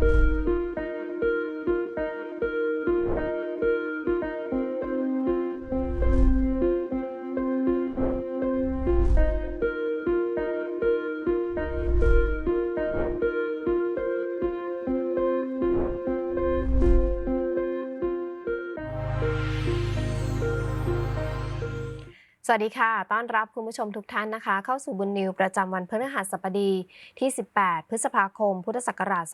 you สวัสดีค่ะ ต้อนรับคุณผู้ชมทุกท่านนะคะ เข้าสู่บุญนิวประจำวันพฤหัสบดีที่ 18 พฤษภาคม พุทธศักราช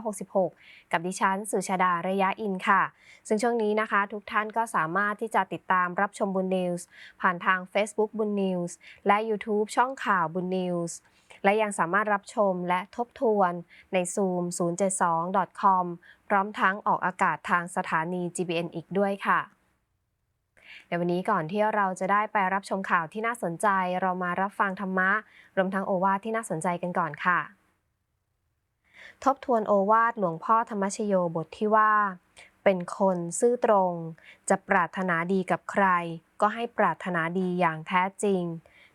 2566 กับดิฉัน สุชาดา ระยะอินค่ะ ซึ่งช่วงนี้นะคะ ทุกท่านก็สามารถที่จะติดตามรับชมบุญนิวส์ผ่านทาง Facebook บุญนิวส์และ YouTube ช่องข่าวบุญนิวส์และยังสามารถรับชมและทบทวนใน Zoom 072.com พร้อมทั้งออกอากาศทางสถานี GBN อีกด้วยค่ะ ในวันนี้ก่อนที่เราจะได้ไปรับชมข่าวที่น่าสนใจ เรามารับฟังธรรมะ รวมทั้งโอวาทที่น่าสนใจกันก่อนค่ะ ทบทวนโอวาทหลวงพ่อธรรมชโยบทที่ว่า เป็นคนซื่อตรง จะปรารถนาดีกับใคร ก็ให้ปรารถนาดีอย่างแท้จริง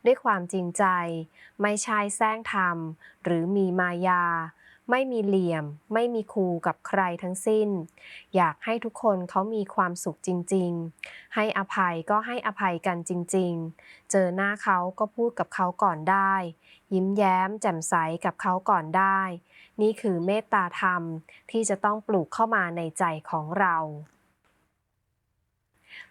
ด้วยความจริงใจ ไม่ใช่แซงธรรมหรือมีมายา ไม่มีเหลี่ยม ไม่มีคูกับใครทั้งสิ้น อยากให้ทุกคนเขามีความสุขจริง ๆ ให้อภัยก็ให้อภัยกันจริง ๆ เจอหน้าเขาก็พูดกับเขาก่อนได้ ยิ้มแย้มแจ่มใสกับเขาก่อนได้ นี่คือเมตตาธรรมที่จะต้องปลูกเข้ามาในใจของเรา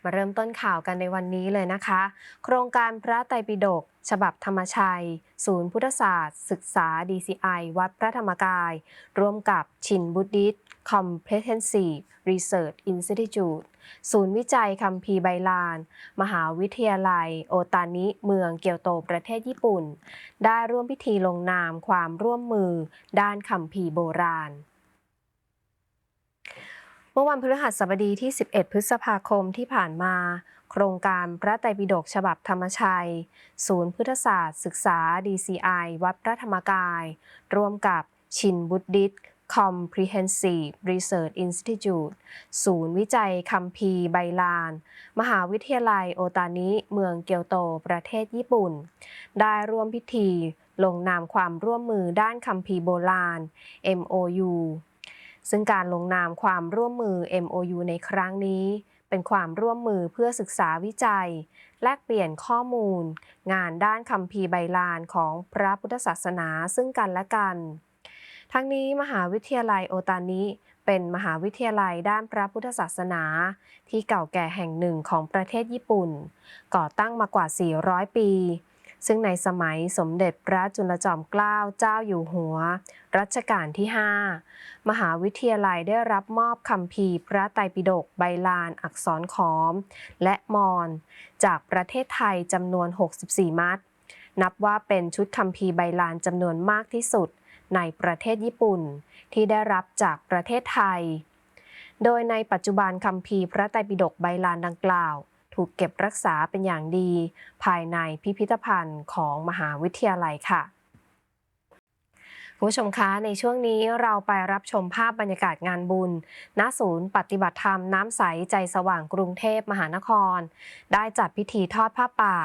มาเริ่มต้นข่าวกันในวันนี้เลยนะคะ โครงการพระไตรปิฎกฉบับธรรมชัย ศูนย์พุทธศาสตร์ ศึกษา DCI วัดพระธรรมกาย ร่วมกับชินบุ d ดิส Comprehensive Research Institute ศูนย์วิจัยคัมภีร์ไบลาน มหาวิทยาลัย โอตานิ เมืองเกียวโตประเทศญี่ปุ่น ได้ร่วมพิธีลงนามความร่วมมือ ด้านคัมภีร์โบราณ เมื่อวันพฤหัสบดีที่ 11 พฤษภาคมที่ผ่านมา โครงการพระไตรปิฎกฉบับธรรมชัย ศูนย์พุทธศาสตร์ศึกษา DCI วัดพระธรรมกาย ร่วมกับชินบุตดิส Comprehensive Research Institute ศูนย์วิจัยคัมภีร์ไบลาน มหาวิทยาลัยโอตานิ เมืองเกียวโต ประเทศญี่ปุ่น ได้ร่วมพิธี ลงนามความร่วมมือด้านคัมภีร์โบราณ MOU ซึ่งการลงนามความร่วมมือ MOU ในครั้งนี้ เป็นความร่วมมือเพื่อศึกษาวิจัย แลกเปลี่ยนข้อมูล งานด้านคัมภีร์ไบลานของพระพุทธศาสนาซึ่งกันและกัน ทั้งนี้มหาวิทยาลัยโอตานิเป็นมหาวิทยาลัยด้านพระพุทธศาสนา ที่เก่าแก่แห่งหนึ่งของประเทศญี่ปุ่น ก่อตั้งมากว่า 400 ปี ซึ่งในสมัยสมเด็จพระจุลจอมเกล้าเจ้าอยู่หัว รัชกาลที่ 5 มหาวิทยาลัยได้รับมอบคำพีพระไตรปิฎกใบลานอักษรขอม และมอนจากประเทศไทยจำนวน 64 มัด นับว่าเป็นชุดคำพีใบลานจำนวนมากที่สุดในประเทศญี่ปุ่น ที่ได้รับจากประเทศไทย โดยในปัจจุบันคำพีพระไตรปิฎกใบลานดังกล่าว ถูกเก็บรักษาเป็นอย่างดี ภายในพิพิธภัณฑ์ของมหาวิทยาลัยค่ะ คุณผู้ชมคะในช่วงนี้เราไปรับชมภาพบรรยากาศงานบุญ ณ ศูนย์ปฏิบัติธรรมน้ำใสใจสว่างกรุงเทพมหานคร ได้จัดพิธีทอดผ้าป่า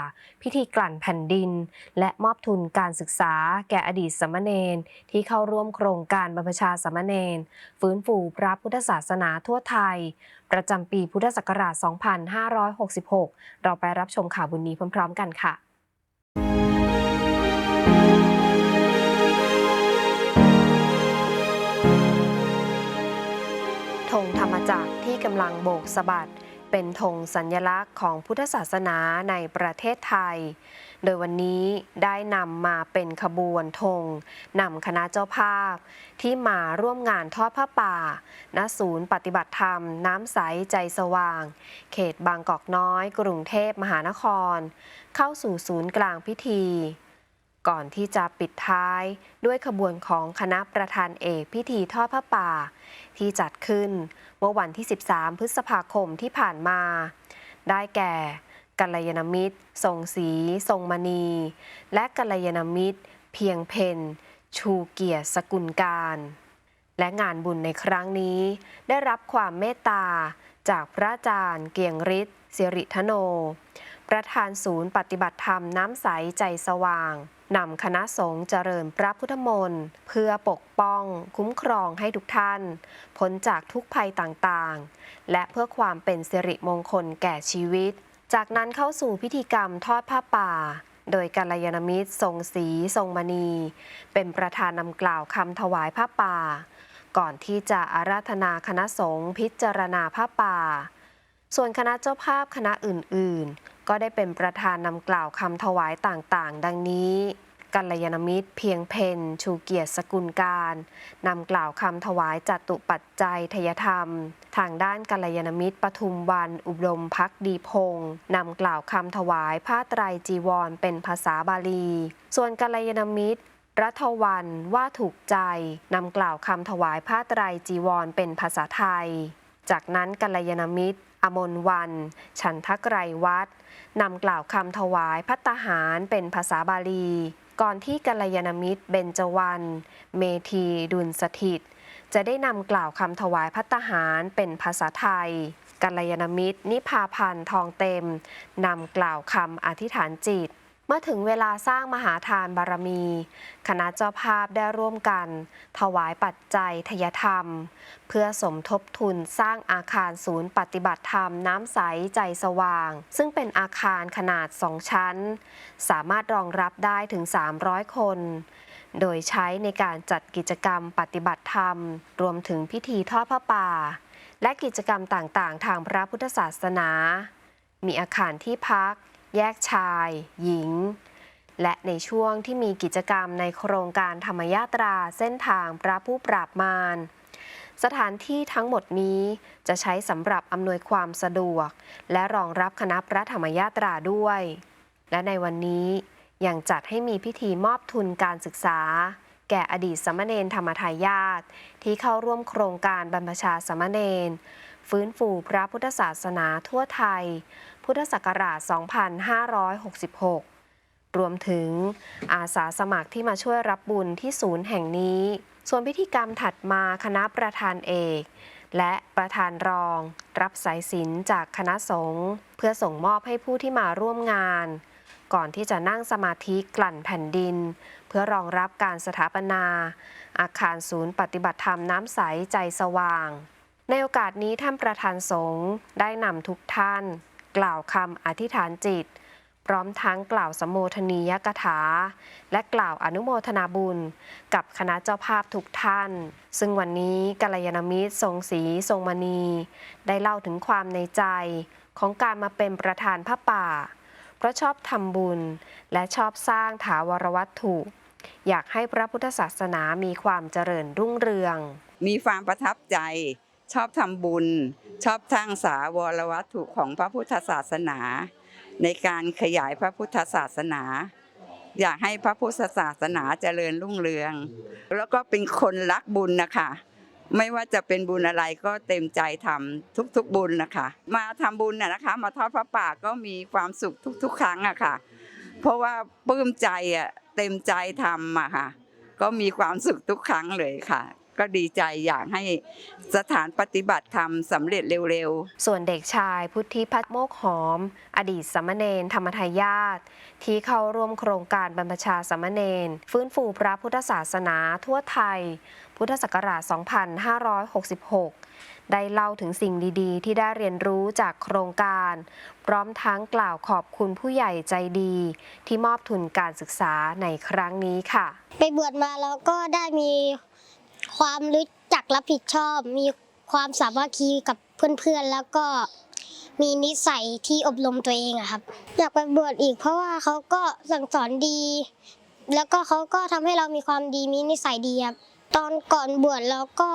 พิธีกลั่นแผ่นดิน และมอบทุนการศึกษา แก่อดีตสามเณรที่เข้าร่วมโครงการบรรพชาสามเณรฟื้นฟูพระพุทธศาสนาทั่วไทย ประจำปีพุทธศักราช 2566 เราไปรับชมข่าวบุญนี้พร้อม ๆ กันค่ะ กำลังโบกสะบัด เป็นธงสัญญลักษณ์ของพุทธศาสนาในประเทศไทย โดยวันนี้ได้นำมาเป็นขบวนธงนำคณะเจ้าภาพ ที่มาร่วมงานทอดผ้าป่า ณ ศูนย์ปฏิบัติธรรมน้ำใสใจสว่าง เขตบางกอกน้อย กรุงเทพมหานคร เข้าสู่ศูนย์กลางพิธี ก่อนที่จะปิดท้ายด้วยขบวนของคณะประธานเอกพิธีทอดผ้าป่า ที่จัดขึ้นเมื่อวันที่ 13 พฤษภาคมที่ผ่านมา ได้แก่กัลยาณมิตร ทรงศรีทรงมณี และกัลยาณมิตร เพียงเพนชูเกียรติสกุลการ และงานบุญในครั้งนี้ ได้รับความเมตตาจากพระอาจารย์เกียงฤทธิ์สิริธโน ประธานศูนย์ปฏิบัติธรรมน้ำใสใจสว่างนำคณะสงฆ์เจริญพระพุทธมนต์เพื่อปกป้อง คุ้มครองให้ทุกท่านพ้นจากทุกภัยต่างๆ และเพื่อความเป็นสิริมงคลแก่ชีวิต จากนั้นเข้าสู่พิธีกรรมทอดผ้าป่า โดยกัลยาณมิตรทรงศรีทรงมณี เป็นประธานนำกล่าวคำถวายผ้าป่า ก่อนที่จะอาราธนาคณะสงฆ์พิจารณาผ้าป่า ส่วนคณะเจ้าภาพคณะอื่นๆ ก็ได้เป็นประธานนำกล่าวคำถวายต่างๆ ดังนี้กัลยาณมิตรเพียงเพนชูเกียรติสกุลการนำกล่าวคำถวายจตุปัจจัยทยธรรม ทางด้านกัลยาณมิตรปทุมวัน อุดมพักดีพงศ์นำกล่าวคำถวายผ้าไตรจีวร เป็นภาษาบาลี ส่วนกัลยาณมิตรรัฐวันว่าถูกใจนำกล่าวคำถวายผ้าไตรจีวร เป็นภาษาไทย จากนั้นกัลยาณมิตร อมนวัน ฉันทไกรวัด นำกล่าวคำถวายพัตตาหารเป็นภาษาบาลี ก่อนที่กัลยาณมิตรเบญจวรรณเมธีดุลสถิต จะได้นำกล่าวคำถวายพัตตาหารเป็นภาษาไทยกัลยาณมิตร นิพาพันธ์ทองเต็มนำกล่าวคำอธิษฐานจิต เมื่อถึงเวลาสร้างมหาทานบารมี คณะเจ้าภาพได้ร่วมกัน ถวายปัจจัยทยธรรม เพื่อสมทบทุนสร้างอาคารศูนย์ปฏิบัติธรรมน้ำใสใจสว่าง ซึ่งเป็นอาคารขนาดสองชั้น สามารถรองรับได้ถึง 300 คน โดยใช้ในการจัดกิจกรรมปฏิบัติธรรม รวมถึงพิธีทอดผ้าป่า และกิจกรรมต่างๆ ทางพระพุทธศาสนา มีอาคารที่พัก แยกชาย หญิง และในช่วงที่มีกิจกรรมในโครงการธรรมยาตราเส้นทางพระผู้ปราบมารสถานที่ทั้งหมดนี้จะใช้สำหรับอำนวยความสะดวก และรองรับคณะพระธรรมยาตราด้วย และในวันนี้ยังจัดให้มีพิธีมอบทุนการศึกษา แก่อดีตสามเณรธรรมทายาทที่เข้าร่วมโครงการบรรพชาสามเณรฟื้นฟูพระพุทธศาสนาทั่วไทย พุทธศักราช 2566 รวมถึงอาสาสมัครที่มาช่วยรับบุญที่ศูนย์แห่งนี้ ส่วนพิธีกรรมถัดมาคณะประธานเอก และประธานรอง รับสายสินจากคณะสงฆ์เพื่อส่งมอบให้ผู้ที่มาร่วมงาน ก่อนที่จะนั่งสมาธิกลั่นแผ่นดิน เพื่อรองรับการสถาปนา อาคารศูนย์ปฏิบัติธรรมน้ำใสใจสว่างในโอกาสนี้ท่านประธานสงฆ์ได้นำทุกท่าน กล่าวคำอธิษฐานจิต พร้อมทั้งกล่าวสมโภชนียกถา และกล่าวอนุโมทนาบุญ กับคณะเจ้าภาพทุกท่าน ซึ่งวันนี้กัลยาณมิตรทรงศรีทรงมณี ได้เล่าถึงความในใจของการมาเป็นประธานพระป่า เพราะชอบทำบุญและชอบสร้างถาวรวัตถุ อยากให้พระพุทธศาสนามีความเจริญรุ่งเรือง มีความประทับใจ ชอบทำบุญ ชอบสร้างสาวรวัตถุของพระพุทธศาสนา ในการขยายพระพุทธศาสนา อยากให้พระพุทธศาสนาเจริญรุ่งเรือง แล้วก็เป็นคนรักบุญนะคะไม่ว่าจะเป็นบุญอะไรก็เต็มใจทำทุกๆบุญนะคะ มาทำบุญน่ะนะคะ มาทอดพระป่าก็มีความสุขทุก ๆ ครั้งอะค่ะ เพราะว่าปลื้มใจอะเต็มใจทำอะค่ะ ก็มีความสุขทุกครั้งเลยค่ะ ก็ดีใจอยากให้สถานปฏิบัติธรรมสำเร็จเร็วๆ ส่วนเด็กชายพุทธิพัฒน์โมกหอม อดีตสามเณรธรรมทายาทที่เข้าร่วมโครงการบรรพชาสามเณรฟื้นฟูพระพุทธศาสนาทั่วไทย พุทธศักราช 2566 ได้เล่าถึงสิ่งดีๆ ที่ได้เรียนรู้จากโครงการ พร้อมทั้งกล่าวขอบคุณผู้ใหญ่ใจดี ที่มอบทุนการศึกษาในครั้งนี้ค่ะ ไปบวชมาแล้วก็ได้มี ความรู้จักรับผิดชอบ มีความสามัคคีกับเพื่อนๆ แล้วก็มีนิสัยที่อบรมตัวเองอะครับ อยากไปบวชอีกเพราะว่าเขาก็สั่งสอนดี แล้วก็เขาก็ทำให้เรามีความดีมีนิสัยดีครับตอนก่อนบวชแล้วก็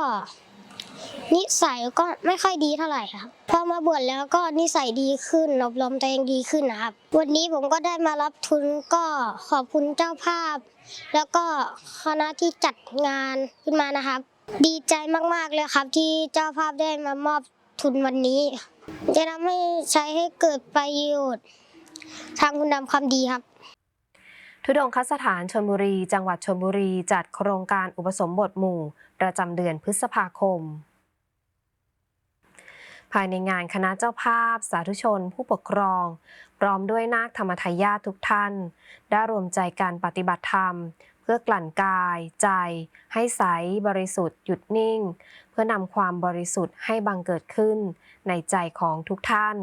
นิสัยก็ไม่ค่อยดีเท่าไหร่ครับพอมาบวชแล้วก็นิสัยดีขึ้นอบรมตัวเองดีขึ้นนะครับ วันนี้ผมก็ได้มารับทุนก็ขอบคุณเจ้าภาพ แล้วก็คณะที่จัดงานขึ้นมานะครับ ดีใจมากๆเลยครับ ที่เจ้าภาพได้มามอบทุนวันนี้ จะทำให้ใช้ให้เกิดประโยชน์ ทางคุณงามความดีครับทุดงคสถานชนบุรี จังหวัดชนบุรี จัดโครงการอุปสมบทหมู่ ประจำเดือนพฤษภาคม ภายในงานคณะเจ้าภาพ สาธุชน ผู้ปกครอง พร้อมด้วยนาคธรรมทายาททุกท่าน ได้รวมใจการปฏิบัติธรรม เพื่อกลั่นกาย ใจ ให้ใสบริสุทธิ์หยุดนิ่ง เพื่อนำความบริสุทธิ์ให้บังเกิดขึ้น ในใจของทุกท่าน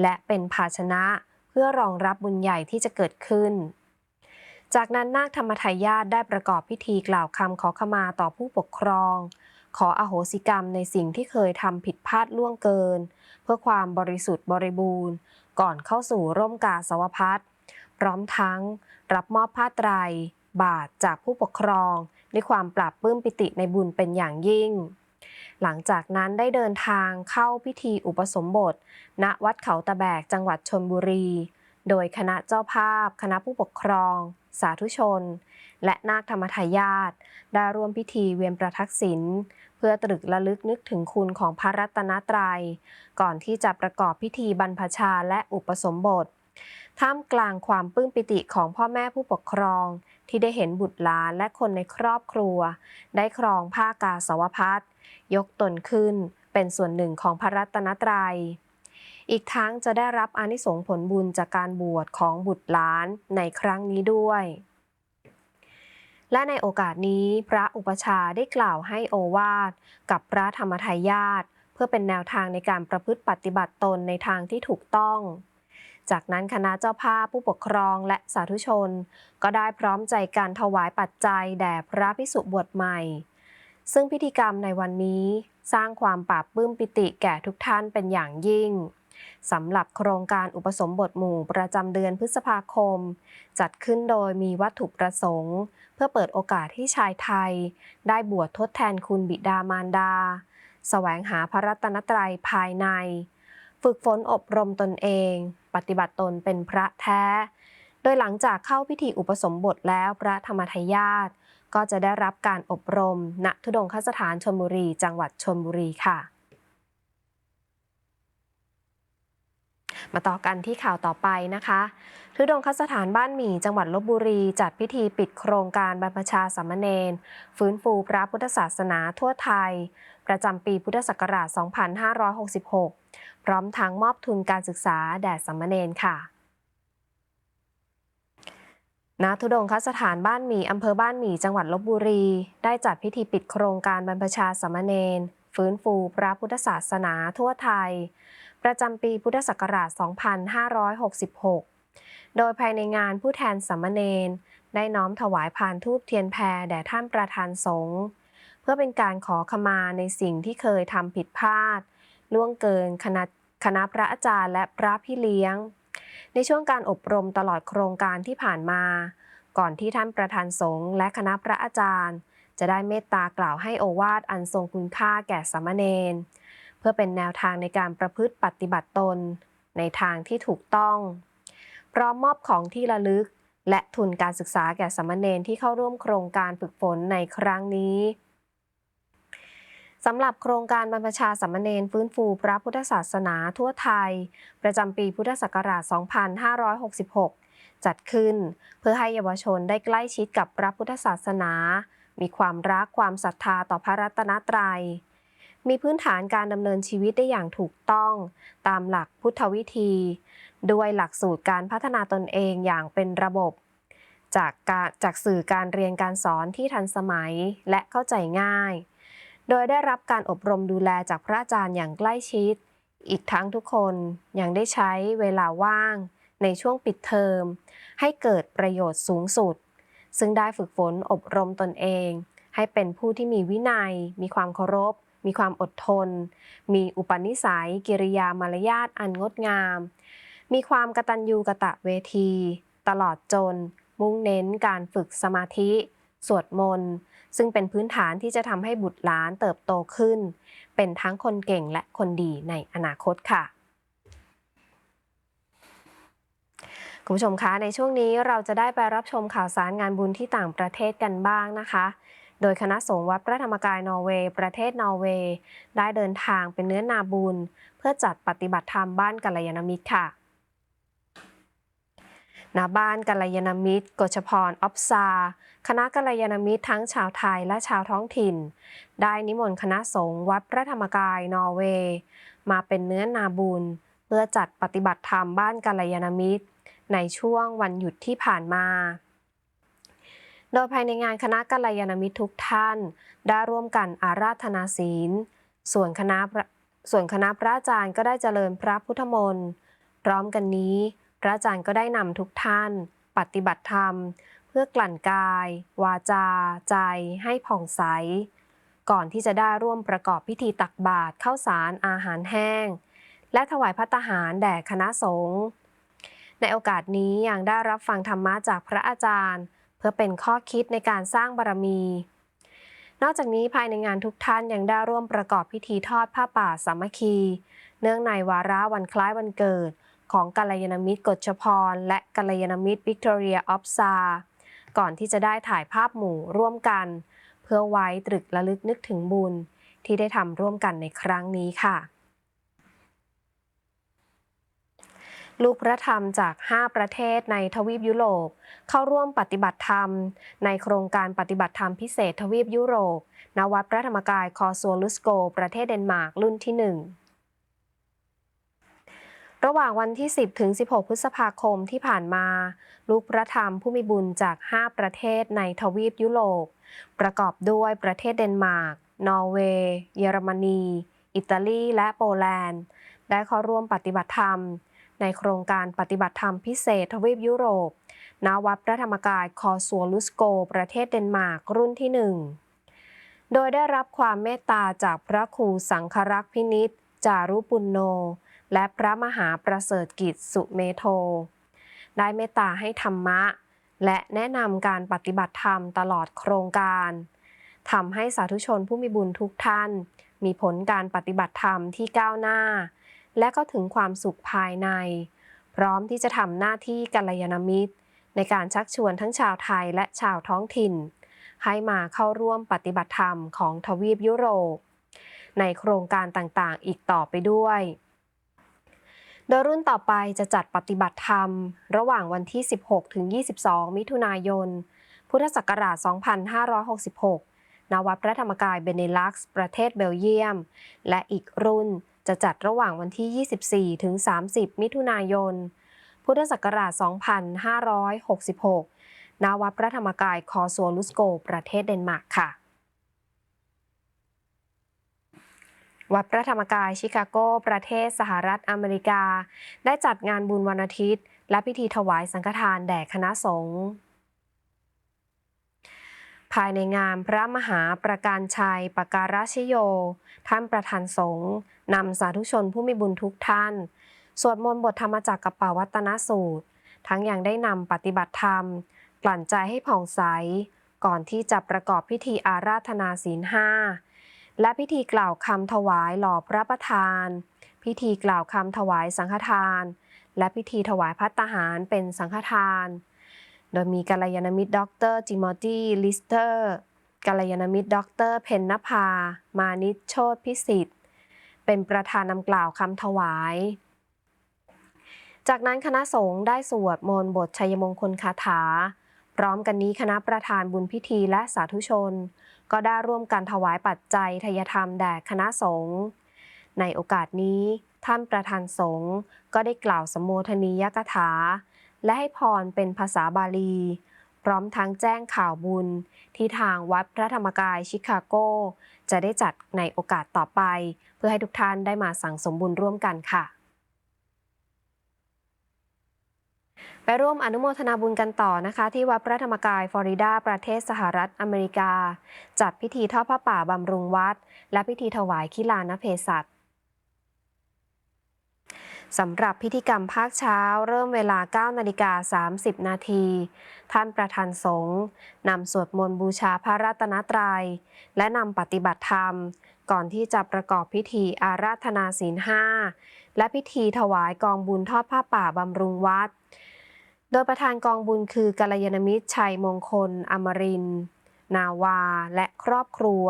และเป็นภาชนะเพื่อรองรับบุญใหญ่ที่จะเกิดขึ้น จากนั้นนาคธรรมทายาทได้ประกอบพิธีกล่าวคำขอขมาต่อผู้ปกครองขออโหสิกรรมในสิ่งที่เคยทำผิดพลาดล่วงเกิน เพื่อความบริสุทธิ์บริบูรณ์ ก่อนเข้าสู่ร่มกาสาวพัฒพร้อมทั้งรับมอบผ้าไตร บาทจากผู้ปกครอง ด้วยความปราบปื้มปิติในบุญเป็นอย่างยิ่ง หลังจากนั้นได้เดินทางเข้าพิธีอุปสมบท ณวัดเขาตะแบกจังหวัดชนบุรี โดยคณะเจ้าภาพ คณะผู้ปกครอง สาธุชน และนาคธรรมทายาทได้ร่วมพิธีเวียนประทักษิณ พื่อตรึกระลึกนึกถึงคุณของพระรัตนตรัย ก่อนที่จะประกอบพิธีบรรพชาและอุปสมบท ท่ามกลางความปลื้มปิติของพ่อแม่ผู้ปกครอง ที่ได้เห็นบุตรหลานและคนในครอบครัว ได้ครองผ้ากาสาวพัดยกตนขึ้นเป็นส่วนหนึ่งของพระรัตนตรัย อีกทั้งจะได้รับอนิสงผลบุญจากการบวชของบุตรหลานในครั้งนี้ด้วย และในโอกาสนี้พระอุปชาได้กล่าวให้โอวาทกับพระธรรมทายาทเพื่อเป็นแนวทางในการประพฤติปฏิบัติตนในทางที่ถูกต้อง จากนั้นคณะเจ้าภาพผู้ปกครองและสาธุชน ก็ได้พร้อมใจการถวายปัจจัยแด่พระพิสุบวชใหม่ ซึ่งพิธีกรรมในวันนี้สร้างความปราบปลื้มปิติแก่ทุกท่านเป็นอย่างยิ่ง สำหรับโครงการอุปสมบทหมู่ประจำเดือนพฤษภาคม จัดขึ้นโดยมีวัตถุประสงค์ เพื่อเปิดโอกาสให้ชายไทย ได้บวชทดแทนคุณบิดามารดา แสวงหาพระรัตนตรัยภายใน ฝึกฝนอบรมตนเอง ปฏิบัติตนเป็นพระแท้ โดยหลังจากเข้าพิธีอุปสมบทแล้วพระธรรมทายาทก็จะได้รับการอบรม ณ ทุดงคสถานชนบุรี จังหวัดชนบุรีค่ะ มาต่อกันที่ข่าวต่อไปนะคะทุดงคสถานบ้านหมี่จังหวัดลบบุรี จัดพิธีปิดโครงการบรรพชาสามเณรฟื้นฟูพระพุทธศาสนาทั่วไทย ประจำปีพุทธศักราช 2566 พร้อมทั้งมอบทุนการศึกษาแด่สามเณรค่ะณทุดงคสถานบ้านหมี่อำเภอบ้านหมี่จังหวัดลบบุรี ได้จัดพิธีปิดโครงการบรรพชาสามเณร ฟื้นฟูพระพุทธศาสนาทั่วไทย ประจำปีพุทธศักราช 2566 โดยภายในงานผู้แทนสามเณรได้น้อมถวายพานทูบเทียนแพรแด่ท่านประธานสงฆ์เพื่อเป็นการขอขมาในสิ่งที่เคยทำผิดพลาด ล่วงเกินคณะคณะพระอาจารย์และพระพี่เลี้ยง ในช่วงการอบรมตลอดโครงการที่ผ่านมา ก่อนที่ท่านประธานสงฆ์และคณะพระอาจารย์ จะได้เมตตากล่าวให้โอวาทอันทรงคุณค่าแก่สามเณรเพื่อเป็นแนวทางในการประพฤติปฏิบัติตน ในทางที่ถูกต้อง พร้อมมอบของที่ระลึก และทุนการศึกษาแก่สามเณรที่เข้าร่วมโครงการฝึกฝนในครั้งนี้สำหรับโครงการบรรพชาสามเณรฟื้นฟูพระพุทธศาสนาทั่วไทย ประจำปีพุทธศักราช 2566 จัดขึ้นเพื่อให้เยาวชนได้ใกล้ชิดกับพระพุทธศาสนา มีความรักความศรัทธาต่อพระรัตนตรัย มีพื้นฐานการดำเนินชีวิตได้อย่างถูกต้อง ตามหลักพุทธวิธี ด้วยหลักสูตรการพัฒนาตนเองอย่างเป็นระบบ จากการจากสื่อการเรียนการสอนที่ทันสมัยและเข้าใจง่าย โดยได้รับการอบรมดูแลจากพระอาจารย์อย่างใกล้ชิด อีกทั้งทุกคนยังได้ใช้เวลาว่างในช่วงปิดเทอม ให้เกิดประโยชน์สูงสุด ซึ่งได้ฝึกฝนอบรมตนเอง ให้เป็นผู้ที่มีวินัย มีความเคารพ มีความอดทน มีอุปนิสัย กิริยามารยาทอันงดงาม มีความกตัญญูกะตะเวที ตลอดจน มุ่งเน้นการฝึกสมาธิ สวดมนต์ซึ่งเป็นพื้นฐานที่จะทำให้บุตรหลานเติบโตขึ้น เป็นทั้งคนเก่งและคนดีในอนาคตค่ะ คุณผู้ชมคะในช่วงนี้เราจะได้ไปรับชมข่าวสารงานบุญที่ต่างประเทศกันบ้างนะคะ โดยคณะสงฆ์วัดพระธรรมกายนอร์เวย์ประเทศนอร์เวย์ได้เดินทางเป็นเนื้อนาบุญ เพื่อจัดปฏิบัติธรรมบ้านกัลยาณมิตรค่ะณบ้านกัลยาณมิตรกชพรออฟซา คณะกัลยาณมิตรทั้งชาวไทยและชาวท้องถิ่น ได้นิมนต์คณะสงฆ์วัดพระธรรมกายนอร์เวย์ มาเป็นเนื้อนาบุญ เพื่อจัดปฏิบัติธรรมบ้านกัลยาณมิตร ในช่วงวันหยุดที่ผ่านมา โดยภายในงานคณะกัลยาณมิตรทุกท่าน ได้ร่วมกันอาราธนาศีล ส่วนคณะส่วนคณะพระอาจารย์ก็ได้เจริญพระพุทธมนต์พร้อมกันนี้ พระอาจารย์ก็ได้นำทุกท่าน ปฏิบัติธรรม เพื่อกลั่นกาย วาจา ใจให้ผ่องใส ก่อนที่จะได้ร่วมประกอบพิธีตักบาตรข้าวสารอาหารแห้ง และถวายพัตหารแด่คณะสงฆ์ ในโอกาสนี้ยังได้รับฟังธรรมะจากพระอาจารย์ เพื่อเป็นข้อคิดในการสร้างบารมี นอกจากนี้ภายในงานทุกท่านยังได้ร่วมประกอบพิธีทอดผ้าป่าสามัคคี เนื่องในวาระวันคล้ายวันเกิด ของกัลยาณมิตรกฎชพร และกัลยาณมิตรวิกตอเรียออฟซาก่อนที่จะได้ถ่ายภาพหมู่ร่วมกัน เพื่อไว้ตรึกระลึกนึกถึงบุญที่ได้ทำร่วมกันในครั้งนี้ค่ะ ลูกพระธรรมจาก 5 ประเทศในทวีปยุโรป เข้าร่วมปฏิบัติธรรม ในโครงการปฏิบัติธรรมพิเศษทวีปยุโรป ณ วัดพระธรรมกายคอซัวลุสโก ประเทศเดนมาร์กรุ่นที่ 1ระหว่างวันที่ 10 ถึง 16 พฤษภาคมที่ผ่านมา ลูกพระธรรมผู้มีบุญจาก 5 ประเทศในทวีปยุโรป ประกอบด้วยประเทศเดนมาร์ก นอร์เวย์ เยอรมนี อิตาลี และโปแลนด์ ได้เข้าร่วมปฏิบัติธรรม ในโครงการปฏิบัติธรรมพิเศษทวีปยุโรป ณ วัดพระธรรมกายคอซัวลุสโก ประเทศเดนมาร์กรุ่นที่หนึ่งโดยได้รับความเมตตาจากพระครูสังครักษ์พินิษจารุปุณโน และพระมหาประเสริฐกิจสุเมโท ได้เมตตาให้ธรรมะ และแนะนำการปฏิบัติธรรมตลอดโครงการทำให้สาธุชนผู้มีบุญทุกท่าน มีผลการปฏิบัติธรรมที่ก้าวหน้า และก็ถึงความสุขภายใน พร้อมที่จะทำหน้าที่กัลยาณมิตร ในการชักชวนทั้งชาวไทยและชาวท้องถิ่น ให้มาเข้าร่วมปฏิบัติธรรมของทวีปยุโรป ในโครงการต่างๆ อีกต่อไปด้วย โดยรุ่นต่อไปจะจัดปฏิบัติธรรม ระหว่างวันที่ 16 ถึง 22 มิถุนายน พุทธศักราช 2566ณวัดพระธรรมกายเบเนลักซ์ ประเทศเบลเยียม และอีกรุ่น จะจัดระหว่างวันที่ 24 ถึง 30 มิถุนายน พุทธศักราช 2566 ณ วัดพระธรรมกายคอซัวลุสโก ประเทศเดนมาร์กค่ะ วัดพระธรรมกายชิคาโก ประเทศสหรัฐอเมริกา ได้จัดงานบุญวันอาทิตย์ และพิธีถวายสังฆทานแด่คณะสงฆ์ ภายในงานพระมหาประการชัยปการาชโย ท่านประธานสงฆ์นำสาธุชนผู้มีบุญทุกท่าน สวดมนต์บทธรรมจักรกับปาวัตนสูตร ทั้งยังได้นำปฏิบัติธรรม กลั่นใจให้ผ่องใส ก่อนที่จะประกอบพิธีอาราธนาศีลห้าและพิธีกล่าวคำถวายหล่อพระประธาน พิธีกล่าวคำถวายสังฆทาน และพิธีถวายพัตตาหารเป็นสังฆทาน โดยมีกัลยาณมิตรด็อกเตอร์จิมอตี้ลิสเตอร์กัลยาณมิตรด็อกเตอร์เพนนภา มานิชโชตพิสิทธิ์ เป็นประธานนำกล่าวคำถวาย จากนั้นคณะสงฆ์ได้สวดมนต์บทชัยมงคลคาถา พร้อมกันนี้คณะประธานบุญพิธีและสาธุชน ก็ได้ร่วมกันถวายปัจจัยทายธรรมแด่คณะสงฆ์ในโอกาสนี้ท่านประธานสงฆ์ก็ได้กล่าวสมโภชนียกถา และให้พรเป็นภาษาบาลี พร้อมทั้งแจ้งข่าวบุญ ที่ทางวัดพระธรรมกายชิคาโก จะได้จัดในโอกาสต่อไป เพื่อให้ทุกท่านได้มาสั่งสมบุญร่วมกันค่ะไปร่วมอนุโมทนาบุญกันต่อนะคะ ที่วัดพระธรรมกายฟลอริดา ประเทศสหรัฐอเมริกา จัดพิธีทอดผ้าป่าบำรุงวัด และพิธีถวายคิลานเพศัต สำหรับพิธีกรรมภาคเช้า เริ่มเวลา 9 นาฬิกา 30 นาที ท่านประธานสงฆ์นำสวดมนต์บูชาพระรัตนตรัย และนำปฏิบัติธรรม ก่อนที่จะประกอบพิธีอาราธนาศีลห้าและพิธีถวายกองบุญทอดผ้าป่าบำรุงวัด โดยประธานกองบุญคือกัลยาณมิตรชัยมงคล อมริน นาวา และครอบครัว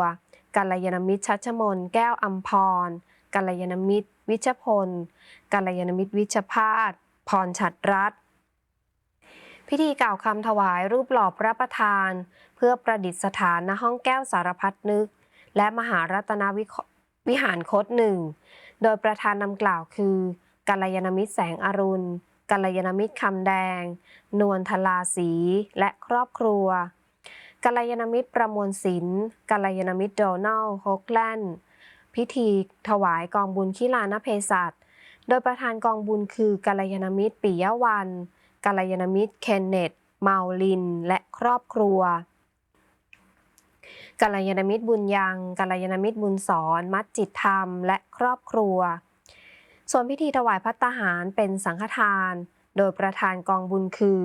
กัลยาณมิตรชัชมน แก้วอัมพรกัลยาณมิตร วิชพลกัลยาณมิตรวิชพาสพรฉัดรัตพิธีกล่าวคำถวายรูปหล่อพระประธาน เพื่อประดิษฐานณห้องแก้วสารพัดนึก และมหารัตนวิเควิหารคตหนึ่ง โดยประธานนำกล่าวคือกัลยาณมิตรแสงอรุณกัลยาณมิตรคำแดง นวลทลาสีและครอบครัวกัลยาณมิตรประมวลศิลป์กัลยาณมิตรโดนัลด์โฮกแลนด์ พิธีถวายกองบุญขิลานเพศัตโดยประธานกองบุญคือกัลยาณมิตรปิยวันกัลยาณมิตรเคนเนตเมาลิน และครอบครัวกัลยาณมิตรบุญยังกัลยาณมิตรบุญสอนมัดจิตธรรม และครอบครัว ส่วนพิธีถวายพัตตาหารเป็นสังฆทาน โดยประธานกองบุญคือ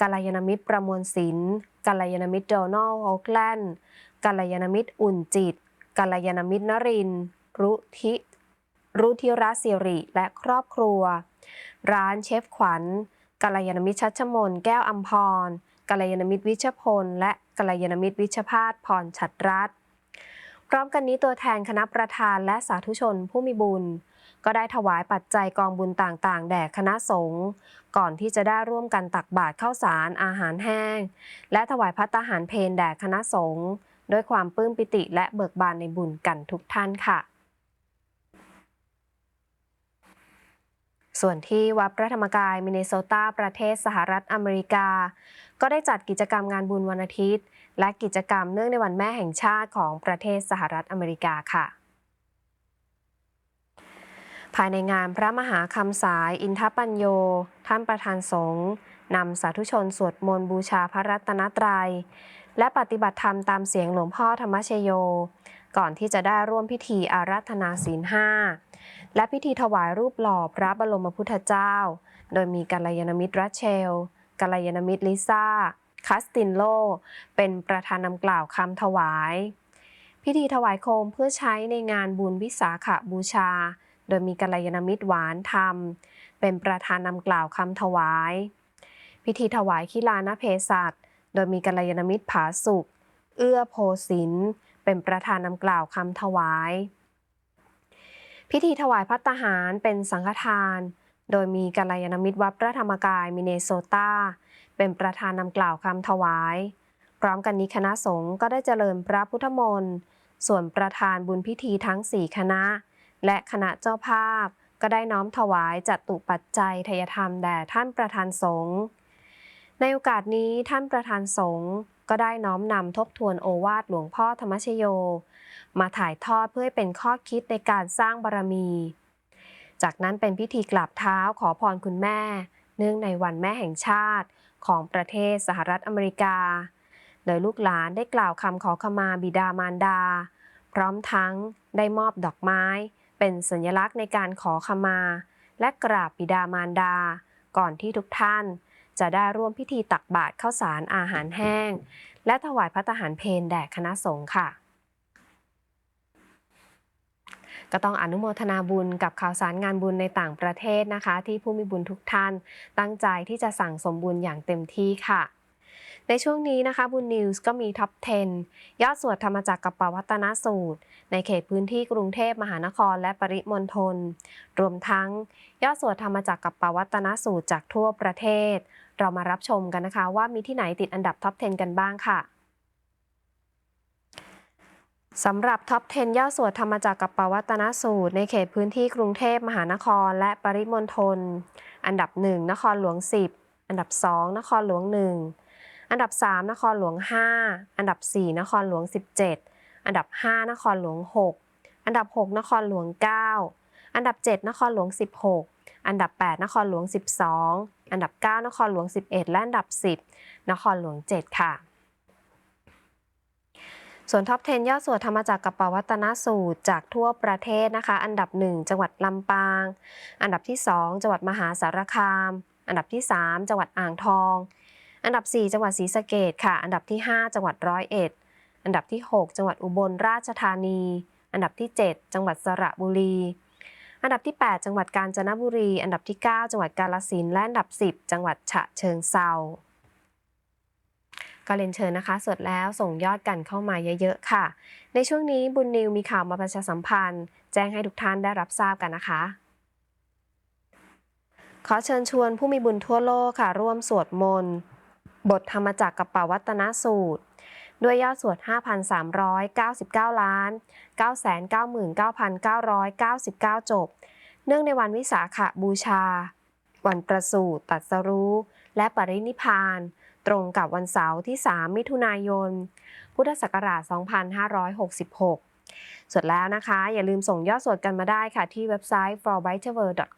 กัลยาณมิตรประมวลศิลป์กัลยาณมิตรโดนัลด์โอคแลนกัลยาณมิตรอุ่นจิต กัลยาณมิตรนรินทรุทิรุธิราสิริ และครอบครัว ร้านเชฟขวัญกัลยาณมิตรชัชมน แก้วอัมพรกัลยาณมิตรวิชพล และกัลยาณมิตรวิชพาสพรฉัตรรัตพร้อมกันนี้ตัวแทนคณะประธานและสาธุชนผู้มีบุญ ก็ได้ถวายปัจจัยกองบุญต่างๆ แด่คณะสงฆ์ก่อนที่จะได้ร่วมกันตักบาตรข้าวสารอาหารแห้ง และถวายพัตตาหารเพลแด่คณะสงฆ์ ด้วยความปลื้มปิติและเบิกบานในบุญกันทุกท่านค่ะ ส่วนที่วัดพระธรรมกายมินนิโซตาประเทศสหรัฐอเมริกา ก็ได้จัดกิจกรรมงานบุญวันอาทิตย์ และกิจกรรมเนื่องในวันแม่แห่งชาติของประเทศสหรัฐอเมริกาค่ะภายในงานพระมหาคำสายอินทปัญโย ท่านประธานสงฆ์นำสาธุชนสวดมนต์บูชาพระรัตนตรัย และปฏิบัติธรรมตามเสียงหลวงพ่อธรรมชโย ก่อนที่จะได้ร่วมพิธีอาราธนาศีลห้าและพิธีถวายรูปหล่อพระบรมพุทธเจ้า โดยมีกัลยาณมิตรรัชเชลกัลยาณมิตรลิซ่าคัสตินโล เป็นประธานนำกล่าวคำถวาย พิธีถวายโคมเพื่อใช้ในงานบุญวิสาขบูชา โดยมีกัลยาณมิตรหวานธรรม เป็นประธานนำกล่าวคำถวาย พิธีถวายขิลานเพศัต โดยมีกัลยาณมิตรผาสุกเอื้อโพสินเป็นประธานนำกล่าวคำถวาย พิธีถวายพัตหารเป็นสังฆทาน โดยมีกัลยาณมิตรวัดพระธรรมกายมิเนโซตาเป็นประธานนำกล่าวคำถวาย พร้อมกันนี้คณะสงฆ์ก็ได้เจริญพระพุทธมนต์ส่วนประธานบุญพิธีทั้ง 4 คณะ และคณะเจ้าภาพก็ได้น้อมถวายจัตุปัจจัยทยธรรมแด่ท่านประธานสงฆ์ ในโอกาสนี้ท่านประธานสงฆ์ก็ได้น้อมนำทบทวนโอวาทหลวงพ่อธรรมชโย มาถ่ายทอดเพื่อเป็นข้อคิดในการสร้างบารมี จากนั้นเป็นพิธีกราบเท้าขอพรคุณแม่ เนื่องในวันแม่แห่งชาติของประเทศสหรัฐอเมริกา โดยลูกหลานได้กล่าวคำขอขมาบิดามารดา พร้อมทั้งได้มอบดอกไม้ เป็นสัญลักษณ์ในการขอขมา และกราบบิดามารดา ก่อนที่ทุกท่าน จะได้ร่วมพิธีตักบาตรข้าวสารอาหารแห้ง และถวายพระทหารเพลแด่คณะสงฆ์ค่ะ ก็ต้องอนุโมทนาบุญกับข่าวสารงานบุญในต่างประเทศนะคะ ที่ผู้มีบุญทุกท่าน ตั้งใจที่จะสั่งสมบุญอย่างเต็มที่ค่ะในช่วงนี้นะคะบุญนิวส์ก็มีท็อป 10 ยอดสวดธรรมจักรกับปวัตนสูตร ในเขตพื้นที่กรุงเทพมหานครและปริมณฑลรวมทั้งยอดสวดธรรมจักรกับปวัตนสูตรจากทั่วประเทศ เรามารับชมกันนะคะ ว่ามีที่ไหนติดอันดับท็อป 10 กันบ้างค่ะสำหรับท็อป 10ยอดสวดธรรมจักรกับปวัตนสูตร ในเขตพื้นที่กรุงเทพมหานคร และปริมณฑล อันดับ 1 นครหลวง 10 อันดับ 2 นครหลวง 1 อันดับ 3 นครหลวง 5 อันดับ 4 นครหลวง 17 อันดับ 5 นครหลวง 6 อันดับ 6 นครหลวง 9 อันดับ 7 นครหลวง 16 อันดับ 8 นครหลวง 12 อันดับ 9 นครหลวง 11 และอันดับ 10 นครหลวง 7 ค่ะ ส่วนท็อป 10 ยอดสวดธรรมจักรกับปวัตนสูตรจากทั่วประเทศนะคะ อันดับ 1 จังหวัดลำปาง อันดับที่ 2 จังหวัดมหาสารคาม อันดับที่ 3 จังหวัดอ่างทอง อันดับ 4 จังหวัดศรีสะเกษค่ะ อันดับที่ 5 จังหวัดร้อยเอ็ด อันดับที่ 6 จังหวัดอุบลราชธานี อันดับที่ 7 จังหวัดสระบุรี อันดับที่ 8 จังหวัดกาญจนบุรี อันดับที่ 9 จังหวัดกาฬสินธุ์และอันดับ 10 จังหวัดฉะเชิงเซาก็เรียนเชิญนะคะสดแล้วส่งยอดกันเข้ามาเยอะๆค่ะ ในช่วงนี้บุญนิวมีข่าวมาประชาสัมพันธ์ แจ้งให้ทุกท่านได้รับทราบกันนะคะ ขอเชิญชวนผู้มีบุญทั่วโลกค่ะ ร่วมสวดมนต์ บทธรรมจักรกับปวัตนสูตร ด้วยยอดสวด 5,399 ล้าน 999,999 จบ เนื่องในวันวิสาขบูชา วันประสูติตรัสรู้ และปรินิพาน ตรงกับวันเสาร์ที่ 3 มิถุนายน พุทธศักราช 2566สวดแล้วนะคะ อย่าลืมส่งยอดสวดกันมาได้ค่ะที่เว็บไซต์ f o r b r i g h t e r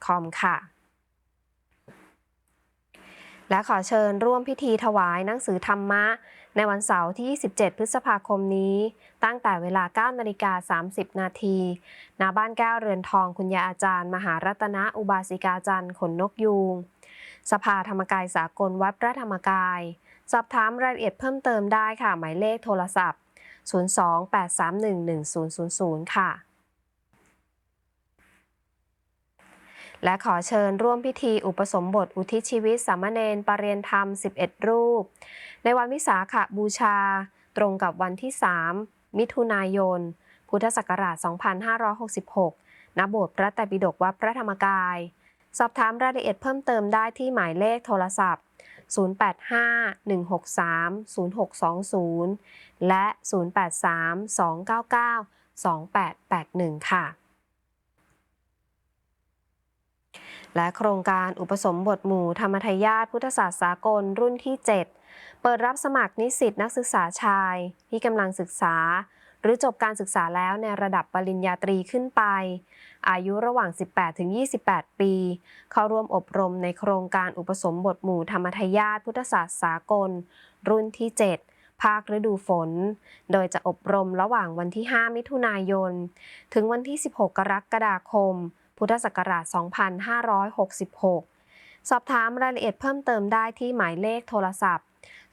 c o m ค่ะ และขอเชิญร่วมพิธีถวายหนังสือธรรมะ ในวันเสาร์ที่ 27 พฤษภาคมนี้ ตั้งแต่เวลา 9 นาฬิกา 30 นาทีณบ้านแก้วเรือนทองคุณยาอาจารย์ มหารัตนอุบาสิกาจันทร์ขนนกยูง สภาธรรมกายสากลวัดพระธรรมกาย สอบถามรายละเอียดเพิ่มเติมได้ค่ะ หมายเลขโทรศัพท์ 028311000 ค่ะ และขอเชิญร่วมพิธีอุปสมบทอุทิศชีวิตสามเณรปรริยนธรรม 11 รูป ในวันวิสาขบูชา ตรงกับวันที่ 3 มิถุนายน พุทธศักราช 2566 ณ โบสถ์พระไตรปิฎกวัดพระธรรมกาย สอบถามรายละเอียดเพิ่มเติมได้ที่หมายเลขโทรศัพท์ 085-163-0620 และ 083-299-2881 ค่ะ และโครงการอุปสมบทหมู่ธรรมทายาทพุทธศาสตร์สากลรุ่นที่ 7 เปิดรับสมัครนิสิตนักศึกษาชาย ที่กำลังศึกษา หรือจบการศึกษาแล้วในระดับปริญญาตรีขึ้นไป อายุระหว่าง 18-28 ปี เข้าร่วมอบรมในโครงการอุปสมบทหมู่ธรรมทายาทพุทธศาสตร์สากล รุ่นที่ 7ภาคฤดูฝน โดยจะอบรมระหว่างวันที่ 5 มิถุนายน ถึงวันที่ 16 กรกฎาคม พุทธศักราช 2566 สอบถามรายละเอียดเพิ่มเติมได้ที่หมายเลขโทรศัพท์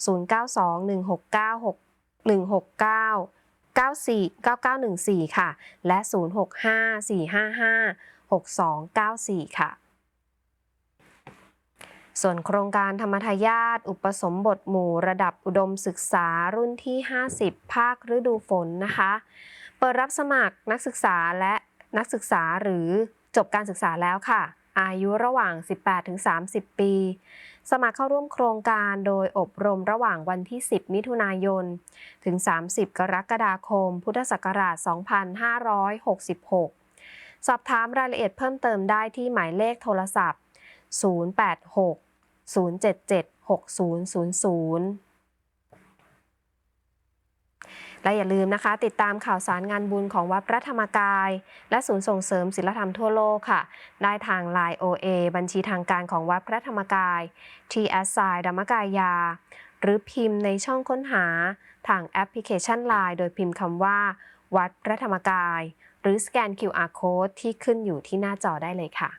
0921696169 949914 ค่ะ และ 0654556294 ค่ะ ส่วนโครงการธรรมทายาทอุปสมบทหมู่ระดับอุดมศึกษารุ่นที่ 50 ภาคฤดูฝนนะคะ เปิดรับสมัครนักศึกษาและนักศึกษาหรือ จบการศึกษาแล้วค่ะ อายุระหว่าง 18-30 ปี สมัครเข้าร่วมโครงการโดยอบรมระหว่างวันที่ 10 มิถุนายน ถึง 30 กรกฎาคม พุทธศักราช 2566 สอบถามรายละเอียดเพิ่มเติมได้ที่หมายเลขโทรศัพท์ 086 077 6000 และอย่าลืมนะคะ ติดตามข่าวสารงานบุญของวัดพระธรรมกาย และศูนย์ส่งเสริมศิลธรรมทั่วโลกค่ะ ได้ทาง Line OA บัญชีทางการของวัดพระธรรมกาย t s i ธรรมกายา หรือพิมพ์ในช่องค้นหา ทางแอปพลิเคชัน Line โดยพิมพ์คำว่า วัดพระธรรมกาย หรือสแกน QR Code ที่ขึ้นอยู่ที่หน้าจอได้เลยค่ะ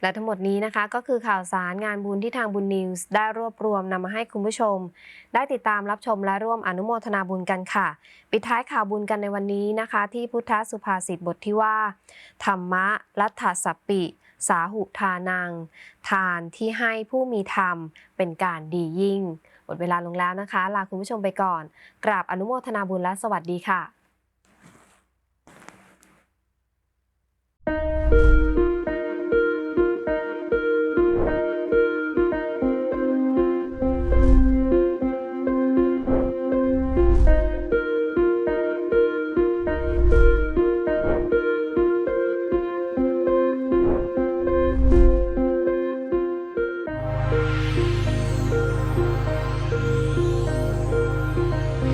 และทั้งหมดนี้นะคะก็คือข่าวสารงานบุญที่ทางบุญนิวส์ได้รวบรวมนำมาให้คุณผู้ชม ได้ติดตามรับชมและร่วมอนุโมทนาบุญกันค่ะ ปิดท้ายข่าวบุญกันในวันนี้นะคะ ที่พุทธสุภาษิตบทที่ว่า ธรรมะรัฐสปปิ สาหุทานัง ทานที่ให้ผู้มีธรรมเป็นการดียิ่งหมดเวลาลงแล้วนะคะ ลาคุณผู้ชมไปก่อน กราบอนุโมทนาบุญและสวัสดีค่ะ thank you